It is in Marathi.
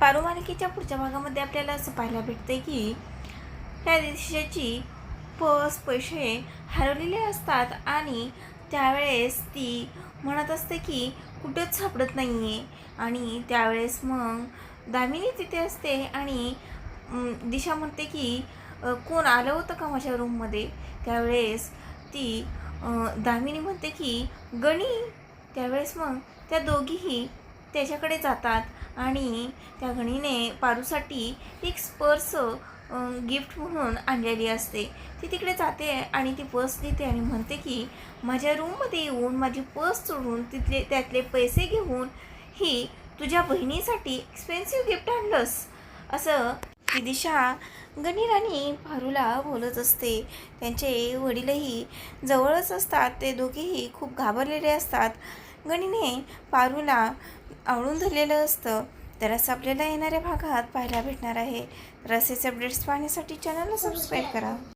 पारुमालिकेच्या पुढच्या भागामध्ये आपल्याला असं पाहायला भेटते की त्या दिशेची पर्स पैसे हरवलेले असतात आणि त्यावेळेस ती म्हणत असते की कुठंच सापडत नाही आहे आणि त्यावेळेस मग दामिनी तिथे असते आणि दिशा म्हणते की कोण आलं होतं का माझ्या रूममध्ये? त्यावेळेस ती दामिनी म्हणते की गणी. त्यावेळेस मग त्या दोघीही त्याच्याकडे जातात. आणि त्या गणीने पारूसाठी एक पर्स गिफ्ट म्हणून आणलेली असते. ती तिकडे जाते आणि ती पर्स देते आणि म्हणते की माझ्या रूममध्ये येऊन माझी पर्स चोडून तिथले त्यातले पैसे घेऊन ही तुझ्या बहिणीसाठी एक्सपेन्सिव्ह गिफ्ट आणलंस. असं ती दिशा गणिराणी पारूला बोलत असते. त्यांचे वडीलही जवळच असतात. ते दोघेही खूप घाबरलेले असतात. गणीने पारूला आवळून धरलेलं असतं. तरच आपल्याला येणाऱ्या भागात पाहायला भेटणार आहे. तर असेच अपडेट्स पाहण्यासाठी चॅनलला सबस्क्राईब करा.